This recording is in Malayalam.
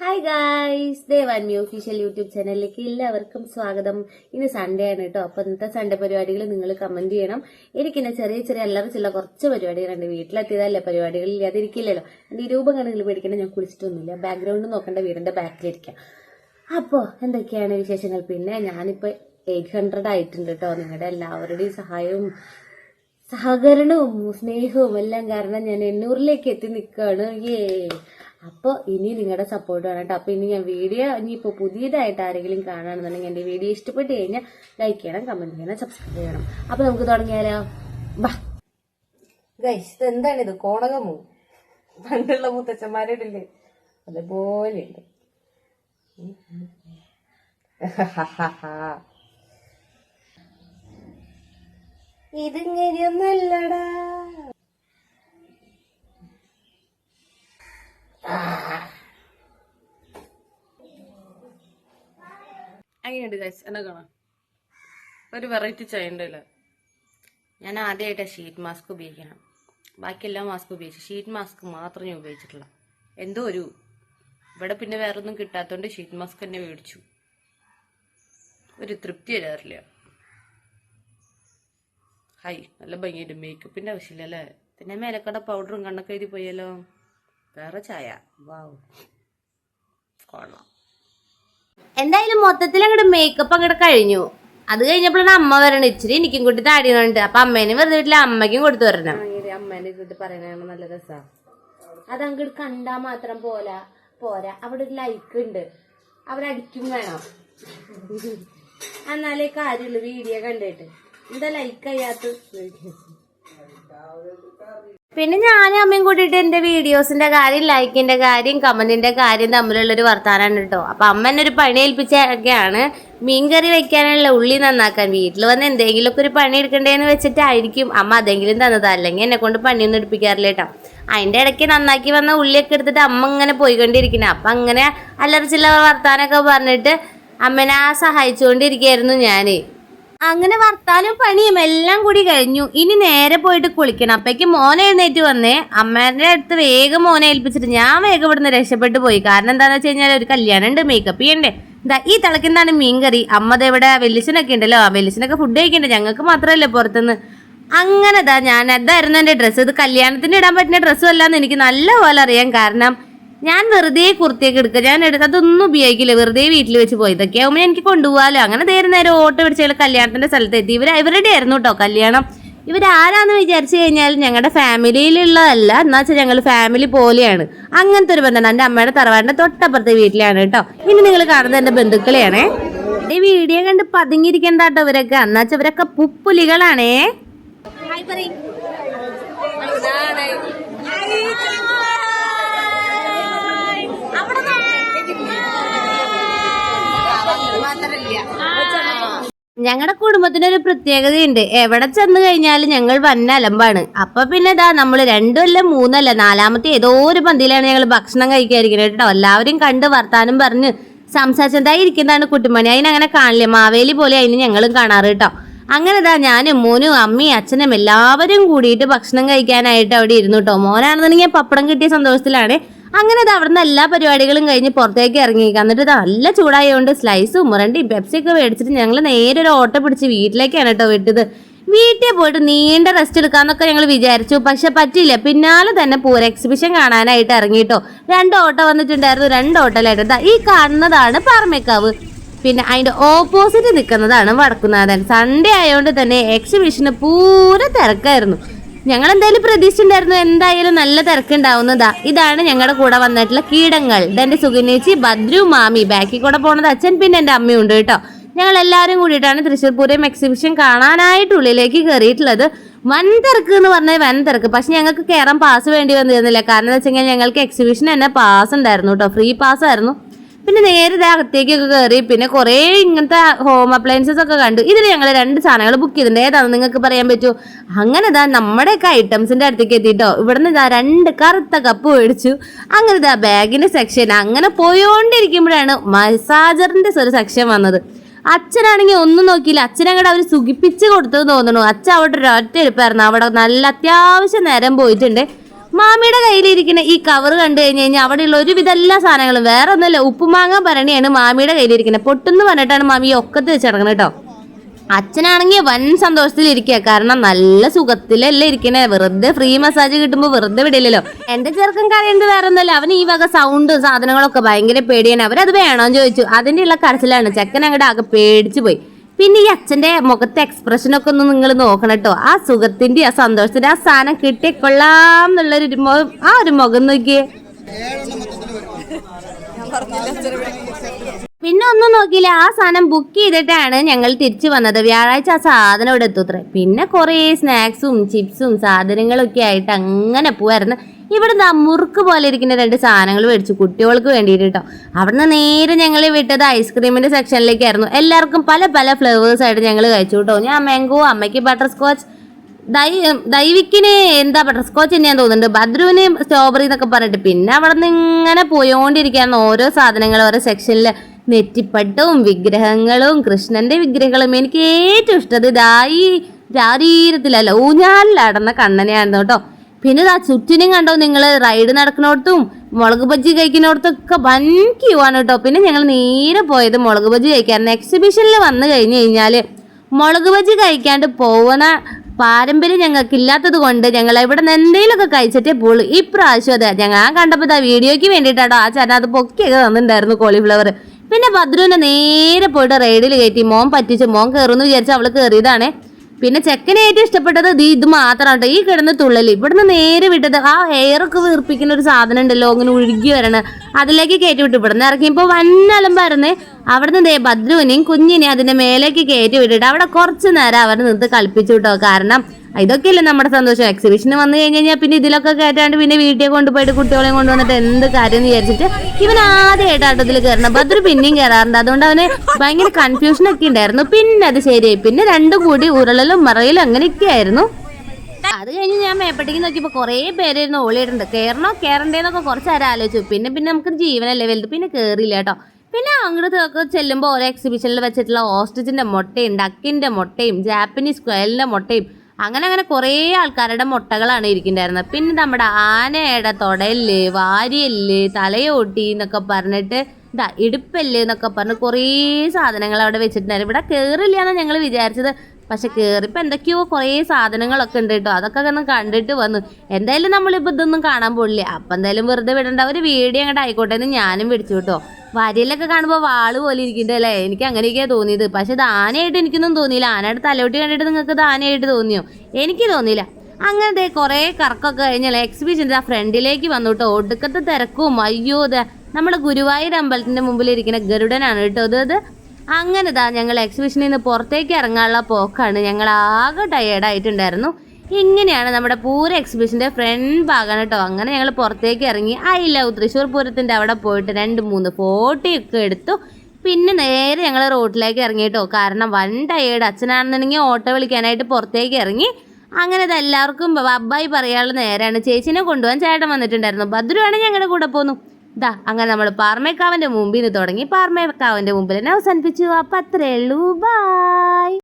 Hi guys ദേവാൻ me official YouTube ചാനലിലേക്ക് എല്ലാവർക്കും സ്വാഗതം. ഇന്ന് സൺഡേ ആണ് കേട്ടോ. അപ്പൊ ഇന്നത്തെ സൺഡേ പരിപാടികൾ നിങ്ങൾ കമന്റ് ചെയ്യണം. എനിക്കിന്നെ ചെറിയ ചെറിയ അല്ലറ ചില കുറച്ച് പരിപാടികളുണ്ട് വീട്ടിലെത്തിയതല്ലേ പരിപാടികൾ ഇല്ലാതിരിക്കില്ലല്ലോ. എന്റെ ഈ രൂപം കണക്കിൽ പേടിക്കേണ്ട. ഞാൻ കുളിച്ചിട്ടൊന്നുമില്ല. ബാക്ക്ഗ്രൗണ്ട് നോക്കേണ്ട. വീടിന്റെ ബാക്കിലിരിക്കാം. അപ്പോ എന്തൊക്കെയാണ് വിശേഷങ്ങൾ? പിന്നെ ഞാനിപ്പോ എയ്റ്റ് ഹൺഡ്രഡ് ആയിട്ടുണ്ട് കേട്ടോ. നിങ്ങളുടെ എല്ലാവരുടെയും സഹായവും സഹകരണവും സ്നേഹവും എല്ലാം കാരണം ഞാൻ എണ്ണൂറിലേക്ക് എത്തി നിൽക്കുകയാണ്. ഏ അപ്പോൾ ഇനി നിങ്ങളുടെ സപ്പോർട്ട് വേണം അപ്പോൾ ഇനി ഞാൻ വീഡിയോ ഇനിയിപ്പോൾ പുതിയതായിട്ട് ആരെങ്കിലും കാണുകയാണെന്നുണ്ടെങ്കിൽ എന്റെ വീഡിയോ ഇഷ്ടപ്പെട്ട് കഴിഞ്ഞാൽ ലൈക്ക് ചെയ്യണം കമന്റ് ചെയ്യണം സബ്സ്ക്രൈബ് ചെയ്യണം. അപ്പോൾ നമുക്ക് തുടങ്ങിയാലോ? വാ ഗൈസ് ഇത് എന്താണിത് കോണകമോ? പണ്ടുള്ള മുത്തച്ഛന്മാരുടെ ഇല്ലേ അതുപോലെ ഉണ്ട്. ഇതിങ്ങനെയൊന്നല്ലടാ. അങ്ങനെയുണ്ട് ഗൈസ് എന്നാ കാണാം. ഒരു വെറൈറ്റി ചായ ഉണ്ടല്ലോ ഞാൻ ആദ്യമായിട്ടാണ് ഷീറ്റ് മാസ്ക് ഉപയോഗിക്കണം ബാക്കി എല്ലാ മാസ്ക് ഉപയോഗിച്ചു. ഷീറ്റ് മാസ്ക് മാത്രം ഞാൻ ഉപയോഗിച്ചിട്ടുള്ള. എന്തോ ഒരു ഇവിടെ പിന്നെ വേറെ ഒന്നും കിട്ടാത്തതുകൊണ്ട് ഷീറ്റ് മാസ്ക് തന്നെ മേടിച്ചു. ഒരു തൃപ്തി വരാറില്ല. ഹൈ നല്ല ഭംഗിയുണ്ട്. മേക്കപ്പിന്റെ ആവശ്യമില്ല അല്ലേ? പിന്നെ മേലക്കട പൗഡറും കണ്ണൊക്കെ എഴുതി പോയല്ലോ വേറെ ചായ. വാവ് കൊള്ളാം. എന്തായാലും മൊത്തത്തിൽ അങ്ങോട്ട് മേക്കപ്പ് അങ്ങോട്ട് കഴിഞ്ഞു. അത് കഴിഞ്ഞപ്പോഴാണ് അമ്മ വരണം. ഇച്ചിരി എനിക്കും കൂട്ടി താടിയുന്നുണ്ട് അപ്പൊ അമ്മേനെ വെറുതെ വീട്ടിൽ അമ്മയ്ക്കും കൊടുത്തു വരണം. അമ്മേനെ കൂട്ടി പറയണ നല്ല രസാ. അത് അങ്ങോട്ട് കണ്ടാ മാത്രം പോരാ പോരാ. അവിടെ ഒരു ലൈക്ക് ഉണ്ട്. അവരടിക്കും വേണം. എന്നാലേ കാര്യമുള്ളൂ. വീഡിയോ കണ്ടിട്ട്. എന്താ ലൈക്ക് ചെയ്യാത്ത പിന്നെ ഞാനും അമ്മയും കൂടിയിട്ട് എന്റെ വീഡിയോസിന്റെ കാര്യം ലൈക്കിന്റെ കാര്യം കമന്റിന്റെ കാര്യം തമ്മിലുള്ളൊരു വർത്താനാണ് കേട്ടോ അപ്പൊ അമ്മ എന്നെ ഒരു പണി ഏൽപ്പിച്ചൊക്കെയാണ് മീൻകറി വെക്കാനുള്ള ഉള്ളി നന്നാക്കാൻ. വീട്ടിൽ വന്ന് എന്തെങ്കിലുമൊക്കെ ഒരു പണി എടുക്കണ്ടേന്ന് വെച്ചിട്ടായിരിക്കും അമ്മ അതെങ്കിലും തന്നത്. അല്ലെങ്കിൽ എന്നെ കൊണ്ട് പണിയൊന്നും എടുപ്പിക്കാറില്ല കേട്ടോ അതിന്റെ ഇടയ്ക്ക് നന്നാക്കി വന്ന ഉള്ളിയൊക്കെ എടുത്തിട്ട് അമ്മ ഇങ്ങനെ പോയിക്കൊണ്ടിരിക്കുന്നത് അപ്പൊ അങ്ങനെ അല്ലറ ചില്ലറ വർത്താനൊക്കെ പറഞ്ഞിട്ട് അമ്മനെ സഹായിച്ചുകൊണ്ടിരിക്കുകയായിരുന്നു ഞാൻ. അങ്ങനെ വർത്താനും പണിയും എല്ലാം കൂടി കഴിഞ്ഞു. ഇനി നേരെ പോയിട്ട് കുളിക്കണം. അപ്പേക്ക് മോനെ എഴുന്നേറ്റ് വന്നേ. അമ്മേന്റെ അടുത്ത് വേഗം മോനെ ഏൽപ്പിച്ചിട്ട് ഞാൻ വേഗം ഇവിടുന്ന് രക്ഷപ്പെട്ടു പോയി. കാരണം എന്താന്ന് വെച്ച് കഴിഞ്ഞാൽ ഒരു കല്യാണം ഉണ്ട് മേക്കപ്പ് ചെയ്യണ്ടേ. എന്താ ഈ തിളക്കുന്നതാണ് മീൻകറി? അമ്മ ഇവിടെ വെല്ലിച്ചനൊക്കെ ഉണ്ടല്ലോ. വെല്ലിച്ചനൊക്കെ ഫുഡ് കഴിക്കണ്ടേ? ഞങ്ങൾക്ക് മാത്രമല്ലേ പുറത്തുനിന്ന്. അങ്ങനെ ദാ ഞാൻ അതായിരുന്നു എന്റെ ഡ്രസ്സ് ഇത് കല്യാണത്തിന് ഇടാൻ പറ്റുന്ന ഡ്രസ്സും അല്ലാന്ന് എനിക്ക് നല്ലപോലെ അറിയാം കാരണം ഞാൻ വെറുതെ കുർത്തിയൊക്കെ എടുക്കുക ഞാൻ എടുത്ത് അതൊന്നും ഉപയോഗിക്കില്ല. വെറുതെ വീട്ടിൽ വെച്ച് പോയി ഇതൊക്കെ ആകുമ്പോൾ എനിക്ക് കൊണ്ടുപോകാലോ അങ്ങനെ നേരെ നേരം ഓട്ടോ പിടിച്ച കല്യാണത്തിന്റെ സ്ഥലത്ത് എത്തി ഇവർ ഇവരുടെ ആയിരുന്നു കേട്ടോ കല്യാണം. ഇവരാരാന്ന് വിചാരിച്ചു കഴിഞ്ഞാൽ ഞങ്ങളുടെ ഫാമിലിയിലുള്ളതല്ല. എന്നാ വെച്ചാൽ ഞങ്ങൾ ഫാമിലി പോലെയാണ്. അങ്ങനത്തെ ഒരു ബന്ധമാണ് എന്റെ അമ്മയുടെ തറവാടിന്റെ തൊട്ടപ്പുറത്തെ വീട്ടിലാണ് കേട്ടോ ഇനി നിങ്ങൾ കാണുന്നത് എന്റെ ബന്ധുക്കളെയാണേ. ഈ വീഡിയോ കണ്ട് പതുങ്ങിയിരിക്കണ്ട കേട്ടോ ഇവരൊക്കെ. എന്നാ വെച്ചാൽ ഇവരൊക്കെ പുപ്പുലികളാണേ. ഞങ്ങളുടെ കുടുംബത്തിനൊരു പ്രത്യേകതയുണ്ട്. എവിടെ ചെന്ന് കഴിഞ്ഞാലും ഞങ്ങൾ വന്ന അലമ്പാണ് അപ്പൊ പിന്നെ ഇതാ നമ്മൾ രണ്ടുമല്ല മൂന്നല്ല നാലാമത്തെ ഏതോ ഒരു പന്തിയിലാണ് ഞങ്ങൾ ഭക്ഷണം കഴിക്കാതിരിക്കുന്നത് കേട്ടോ. എല്ലാവരും കണ്ട് വർത്താനം പറഞ്ഞ് സംസാരിച്ചതായി ഇരിക്കുന്നതാണ് കുട്ടിമണി. അതിനങ്ങനെ കാണില്ല? മാവേലി പോലെ അതിന് ഞങ്ങളും കാണാറ് കേട്ടോ. അങ്ങനെ ഇതാ ഞാനും മോനും അമ്മയും അച്ഛനും എല്ലാവരും കൂടിയിട്ട് ഭക്ഷണം കഴിക്കാനായിട്ട് അവിടെ ഇരുന്നു കേട്ടോ. മോനാണെന്നുണ്ടെങ്കിൽ പപ്പടം കിട്ടിയ സന്തോഷത്തിലാണ്. അങ്ങനെ ഇത് അവിടുന്ന് എല്ലാ പരിപാടികളും കഴിഞ്ഞ് പുറത്തേക്ക് ഇറങ്ങി. എന്നിട്ട് ഇത് നല്ല ചൂടായതുകൊണ്ട് സ്ലൈസും മുരണ്ടിയും പെപ്സിയൊക്കെ മേടിച്ചിട്ട് ഞങ്ങൾ നേരെ ഒരു ഓട്ടോ പിടിച്ച് വീട്ടിലേക്കാണ് കേട്ടോ വിട്ടത്. വീട്ടിൽ പോയിട്ട് നീണ്ട റെസ്റ്റ് എടുക്കാന്നൊക്കെ ഞങ്ങൾ വിചാരിച്ചു. പക്ഷെ പറ്റിയില്ല. പിന്നാലെ തന്നെ പൂര എക്സിബിഷൻ കാണാനായിട്ട് ഇറങ്ങിയിട്ടോ രണ്ട് ഓട്ടോ വന്നിട്ടുണ്ടായിരുന്നു. രണ്ട് ഓട്ടോയിലായിട്ട് ഈ കാണുന്നതാണ് പാറമേക്കാവ്. പിന്നെ അതിന്റെ ഓപ്പോസിറ്റ് നിൽക്കുന്നതാണ് വടക്കുന്നാഥൻ സൺഡേ ആയതുകൊണ്ട് തന്നെ എക്സിബിഷന് പൂര തിരക്കായിരുന്നു. ഞങ്ങൾ എന്തായാലും പ്രതീക്ഷിച്ചിട്ടുണ്ടായിരുന്നു എന്തായാലും നല്ല തിരക്കുണ്ടാവുന്നതാ. ഇതാണ് ഞങ്ങളുടെ കൂടെ വന്നിട്ടുള്ള കീടങ്ങൾ. ഇതെന്റെ സുഗനേച്ചി ബദ്രു മാമി. ബാക്കി കൂടെ പോണത് അച്ഛൻ പിന്നെ എന്റെ അമ്മയുണ്ട് കേട്ടോ. ഞങ്ങൾ എല്ലാവരും കൂടിയിട്ടാണ് തൃശ്ശൂർ പൂരം എക്സിബിഷൻ കാണാനായിട്ട് ഉള്ളിലേക്ക് കയറിയിട്ടുള്ളത് വൻ തിരക്ക് എന്ന് പറഞ്ഞാൽ വൻ തിരക്ക്. പക്ഷെ ഞങ്ങൾക്ക് കയറാൻ പാസ് വേണ്ടി വന്നിരുന്നില്ല. കാരണം എന്ന് വെച്ച് കഴിഞ്ഞാൽ ഞങ്ങൾക്ക് എക്സിബിഷൻ തന്നെ പാസ് ഉണ്ടായിരുന്നു കേട്ടോ. ഫ്രീ പാസ് ആയിരുന്നു. പിന്നെ നേരെ അകത്തേക്കൊക്കെ കയറി പിന്നെ കുറേ ഇങ്ങനത്തെ ഹോം അപ്ലയൻസസ് ഒക്കെ കണ്ടു. ഇതിൽ ഞങ്ങൾ രണ്ട് സാധനങ്ങൾ ബുക്ക് ചെയ്തിട്ടുണ്ട്. ഏതാണെന്ന് നിങ്ങൾക്ക് പറയാൻ പറ്റൂ? അങ്ങനെ ഇതാ നമ്മുടെയൊക്കെ ഐറ്റംസിന്റെ അടുത്തേക്ക് എത്തിയിട്ടോ ഇവിടുന്ന് ഇതാ രണ്ട് കറുത്ത കപ്പ് മേടിച്ചു. അങ്ങനെ ഇതാ ബാഗിന്റെ സെക്ഷൻ അങ്ങനെ പോയോണ്ടിരിക്കുമ്പോഴാണ് മസാജറിന്റെ ഒരു സെക്ഷൻ വന്നത്. അച്ഛനാണെങ്കിൽ ഒന്നും നോക്കിയില്ല. അച്ഛനങ്ങടെ അവർ സുഖിപ്പിച്ച് കൊടുത്തു തോന്നുന്നു. അച്ഛൻ അവിടെ ഒരു ഒറ്റ എടുപ്പായിരുന്നു അവിടെ നല്ല അത്യാവശ്യം നേരം പോയിട്ടുണ്ട്. മാമിയുടെ കയ്യിലിരിക്കുന്ന ഈ കവർ കണ്ടു കഴിഞ്ഞ് കഴിഞ്ഞാൽ ഉള്ള ഒരുവിധ എല്ലാ സാധനങ്ങളും വേറെ ഒന്നുമല്ല. ഉപ്പുമാങ്ങ ഭരണിയാണ് മാമിയുടെ കയ്യിലിരിക്കുന്നത്. പൊട്ടെന്ന് പറഞ്ഞിട്ടാണ് മാമി ഒക്കത്ത് വെച്ചിടങ്ങുന്നത് കേട്ടോ. അച്ഛനാണെങ്കിൽ വൻ സന്തോഷത്തിലിരിക്കുക. കാരണം നല്ല സുഖത്തിലല്ലേ ഇരിക്കണേ. വെറുതെ ഫ്രീ മസാജ് കിട്ടുമ്പോൾ വെറുതെ വിടില്ലല്ലോ. എന്റെ ചെറുക്കൻ കാര്യം വേറെ ഒന്നുമല്ല. അവൻ ഈ വക സൗണ്ട് സാധനങ്ങളൊക്കെ ഭയങ്കര പേടിയാണ്. അവരത് വേണോന്ന് ചോദിച്ചു. അതിന്റെ ഉള്ള കരച്ചിലാണ്. ചെക്കൻ അങ്ങോട്ട് ആകെ പേടിച്ചു പോയി. പിന്നെ ഈ അച്ഛന്റെ മുഖത്തെ എക്സ്പ്രഷൻ ഒക്കെ ഒന്ന് നിങ്ങൾ നോക്കണം കേട്ടോ. ആ സുഖത്തിന്റെ ആ സന്തോഷത്തിന്റെ ആ സാധനം കിട്ടിക്കൊള്ളാം എന്നുള്ളൊരു ഒരു മൊ- ആ ഒരു മുഖം നോക്കിയേ. പിന്നെ ഒന്നും നോക്കിയില്ല. ആ സാധനം ബുക്ക് ചെയ്തിട്ടാണ് ഞങ്ങൾ തിരിച്ചു വന്നത്. വ്യാഴാഴ്ച ആ സാധനം ഇവിടെ എത്തൂത്രേ പിന്നെ കുറേ സ്നാക്സും ചിപ്സും സാധനങ്ങളൊക്കെ ആയിട്ട് അങ്ങനെ പോവായിരുന്നു. ഇവിടെ നിന്ന് മുറുക്ക് പോലെ ഇരിക്കുന്ന രണ്ട് സാധനങ്ങൾ മേടിച്ചു കുട്ടികൾക്ക് വേണ്ടിയിട്ട് കേട്ടോ അവിടുന്ന് നേരെ ഞങ്ങൾ വിട്ടത് ഐസ്ക്രീമിന്റെ സെക്ഷനിലേക്കായിരുന്നു. എല്ലാവർക്കും പല പല ഫ്ലേവേഴ്സ് ആയിട്ട് ഞങ്ങൾ കഴിച്ചു കേട്ടോ ഞാൻ മാംഗോ അമ്മയ്ക്ക് ബട്ടർ സ്കോച്ച് ദൈ ദൈവിക്കിന് എന്താ ബട്ടർ സ്കോച്ച് തന്നെയാന്ന് തോന്നുന്നുണ്ട്. ഭദ്രുവിന് സ്ട്രോബെറി എന്നൊക്കെ പറഞ്ഞിട്ട്. പിന്നെ അവിടെ നിന്ന് ഇങ്ങനെ പോയോണ്ടിരിക്കുകയാണ് ഓരോ സാധനങ്ങൾ ഓരോ സെക്ഷനിൽ നെറ്റിപ്പട്ടും വിഗ്രഹങ്ങളും കൃഷ്ണന്റെ വിഗ്രഹങ്ങളും എനിക്ക് ഏറ്റവും ഇഷ്ടം. ഇതാ ഈ ശാരീരത്തിലല്ല ഊഞ്ഞാലിലടന്ന കണ്ണനെയായിരുന്നു കേട്ടോ. പിന്നെ ആ ചുറ്റിനും കണ്ടോ നിങ്ങൾ റൈഡ് നടക്കുന്നിടത്തും മുളക് ബജ്ജി കഴിക്കുന്നിടത്തൊക്കെ വൻ ക്യൂ ആണ് കേട്ടോ. പിന്നെ ഞങ്ങൾ നേരെ പോയത് മുളക് ബജ്ജി കഴിക്കാറുണ്ട് എക്സിബിഷനിൽ വന്നു കഴിഞ്ഞു കഴിഞ്ഞാൽ മുളക് ബജ്ജി കഴിക്കാണ്ട് പോകുന്ന പാരമ്പര്യം ഞങ്ങൾക്ക് ഇല്ലാത്തത് കൊണ്ട് ഞങ്ങൾ ഇവിടെ നിന്ന് എന്തെങ്കിലുമൊക്കെ കഴിച്ചിട്ടേ പോളൂ ഇപ്രാവശ്യം അതെ ഞങ്ങൾ ആ കണ്ടപ്പോൾ ആ വീഡിയോയ്ക്ക് വേണ്ടിയിട്ടാണോ ആ ചേട്ടൻ അത് പൊക്കിയൊക്കെ തന്നിട്ടുണ്ടായിരുന്നു കോളിഫ്ലവർ പിന്നെ ഭദ്രുവിനെ നേരെ പോയിട്ട് റൈഡിൽ കയറ്റി. മോൻ പറ്റിച്ച് മോൻ കയറുന്നു വിചാരിച്ച് അവൾ കയറിയതാണേ പിന്നെ ചെക്കനെ ഏറ്റവും ഇഷ്ടപ്പെട്ടത് ദീ ഇത് മാത്രമാണ് ഈ കിടന്ന് തുള്ളൽ ഇവിടുന്ന് നേരെ വിട്ടത് ആ എയറൊക്കെ വീർപ്പിക്കുന്ന ഒരു സാധനം ഉണ്ടല്ലോ അങ്ങനെ ഒഴുകി വരണ. അതിലേക്ക് കയറ്റി വിട്ടു. ഇവിടുന്ന് ഇറങ്ങിയപ്പോൾ വന്നലമ്പായിരുന്നേ അവിടുന്ന് ദേ ഭദ്രുവിനെയും കുഞ്ഞിനെയും അതിന്റെ മേലേക്ക് കയറ്റി വിട്ടിട്ട് അവിടെ കുറച്ച് നേരം അവർ നിന്ന് കളിപ്പിച്ചു കേട്ടോ. കാരണം ഇതൊക്കെയല്ലേ നമ്മുടെ സന്തോഷം. എക്സിബിഷന് വന്നു കഴിഞ്ഞ് കഴിഞ്ഞാൽ പിന്നെ ഇതിലൊക്കെ കയറ്റാണ്ട് പിന്നെ വീട്ടിൽ കൊണ്ടുപോയിട്ട് കുട്ടികളെയും കൊണ്ടുവന്നിട്ട് എന്ത് കാര്യം എന്ന് വിചാരിച്ചിട്ട് ഇവൻ ആദ്യമായിട്ട് ആട്ടത്തിൽ കയറണം. ഭദ്ര പിന്നെയും കയറാറുണ്ട്. അതുകൊണ്ട് അവന് ഭയങ്കര കൺഫ്യൂഷൻ ഒക്കെ ഉണ്ടായിരുന്നു. പിന്നെ അത് ശരിയായി. പിന്നെ രണ്ടും കൂടി ഉരുളലും മറയിലും അങ്ങനെയൊക്കെ ആയിരുന്നു. അത് കഴിഞ്ഞ് ഞാൻ മേപ്പട്ടേക്ക് നോക്കിയപ്പോൾ കുറേ പേരായിരുന്നു ഓളിയിട്ടുണ്ട്. കയറണോ കയറണ്ടേന്നൊക്കെ കുറച്ച് നേരം പിന്നെ പിന്നെ നമുക്ക് ജീവനല്ലേ വലുത്. പിന്നെ കയറിയില്ല കേട്ടോ. പിന്നെ അങ്ങോട്ടൊക്കെ ചെല്ലുമ്പോൾ ഓരോ എക്സിബിഷനിൽ വെച്ചിട്ടുള്ള ഓസ്റ്റിച്ചിന്റെ മുട്ടയും ഡക്കിന്റെ മുട്ടയും ജാപ്പനീസ് ക്വയലിന്റെ മുട്ടയും അങ്ങനെ അങ്ങനെ കുറേ ആൾക്കാരുടെ മുട്ടകളാണ് ഇരിക്കുന്നുണ്ടായിരുന്നത് പിന്നെ നമ്മുടെ ആനയുടെ തൊടൽ വാരിയൽ തലയോട്ടി എന്നൊക്കെ പറഞ്ഞിട്ട് ഇതാ ഇടുപ്പല്ല് എന്നൊക്കെ പറഞ്ഞ് കുറേ സാധനങ്ങൾ അവിടെ വെച്ചിട്ടുണ്ടായിരുന്നു. ഇവിടെ കയറില്ല എന്നാണ് ഞങ്ങൾ വിചാരിച്ചത്. പക്ഷെ കയറിപ്പോൾ എന്തൊക്കെയോ കുറേ സാധനങ്ങളൊക്കെ ഉണ്ട് കേട്ടോ. അതൊക്കെ ഒന്ന് കണ്ടിട്ട് വന്നു. എന്തായാലും നമ്മളിപ്പോൾ ഇതൊന്നും കാണാൻ പോകില്ല അപ്പം എന്തായാലും വെറുതെ വിടേണ്ട. ഒരു വീഡിയോ അങ്ങോട്ട് ആയിക്കോട്ടെ എന്ന് ഞാനും പിടിച്ചു കേട്ടോ. വരിയിലൊക്കെ കാണുമ്പോൾ വാൾ പോലെ ഇരിക്കുന്നുണ്ടല്ലേ എനിക്ക് അങ്ങനെയൊക്കെയാണ് തോന്നിയത്. പക്ഷെ ദാനയായിട്ട് എനിക്കൊന്നും തോന്നിയില്ല. ആനയുടെ തലോട്ടി കണ്ടിട്ട് നിങ്ങൾക്ക് ദാനയായിട്ട് തോന്നിയോ? എനിക്ക് തോന്നിയില്ല. അങ്ങനത്തെ കുറേ കറക്കൊക്കെ കഴിഞ്ഞാൽ എക്സിബിഷന്റെ ആ ഫ്രണ്ടിലേക്ക് വന്നു ഒടുക്കത്തെ തിരക്കും. അയ്യോ ദേ നമ്മുടെ ഗുരുവായൂർ അമ്പലത്തിന്റെ മുമ്പിൽ ഇരിക്കുന്ന ഗരുഡനാണ് കേട്ടോ അത് അത് അങ്ങനെ ഞങ്ങൾ എക്സിബിഷനിൽ നിന്ന് പുറത്തേക്ക് ഇറങ്ങാനുള്ള പോക്കാണ്. ഞങ്ങൾ ആകെ ടയേർഡായിട്ടുണ്ടായിരുന്നു ഇങ്ങനെയാണ് നമ്മുടെ പൂര എക്സിബിഷന്റെ ഫ്രണ്ട് ഭാഗമാണ് കേട്ടോ. അങ്ങനെ ഞങ്ങൾ പുറത്തേക്ക് ഇറങ്ങി. ഐ ലവ് തൃശ്ശൂർ പൂരത്തിന്റെ അവിടെ പോയിട്ട് രണ്ട് മൂന്ന് ഫോട്ടോയൊക്കെ എടുത്തു. പിന്നെ നേരെ ഞങ്ങൾ റോഡിലേക്ക് ഇറങ്ങി കേട്ടോ. കാരണം വൺ ടയേർഡ് അച്ഛനാണെന്നുണ്ടെങ്കിൽ ഓട്ടോ വിളിക്കാനായിട്ട് പുറത്തേക്ക് ഇറങ്ങി. അങ്ങനെ ഇത് എല്ലാവർക്കും അബ്ബായി പറയാനുള്ള നേരാണ്. ചേച്ചിനെ കൊണ്ടുപോകാൻ ചേട്ടൻ വന്നിട്ടുണ്ടായിരുന്നു. ഭദ്രുവാണ് ഞങ്ങളുടെ കൂടെ പോന്നു. ഇതാ അങ്ങനെ നമ്മൾ പാർമേക്കാവിന്റെ മുമ്പിൽ നിന്ന് തുടങ്ങി. പാർമേക്കാവിന്റെ മുമ്പിൽ തന്നെ അവസാനിപ്പിച്ചു. അപ്പം അത്രയേ ഉള്ളൂ. ബായ്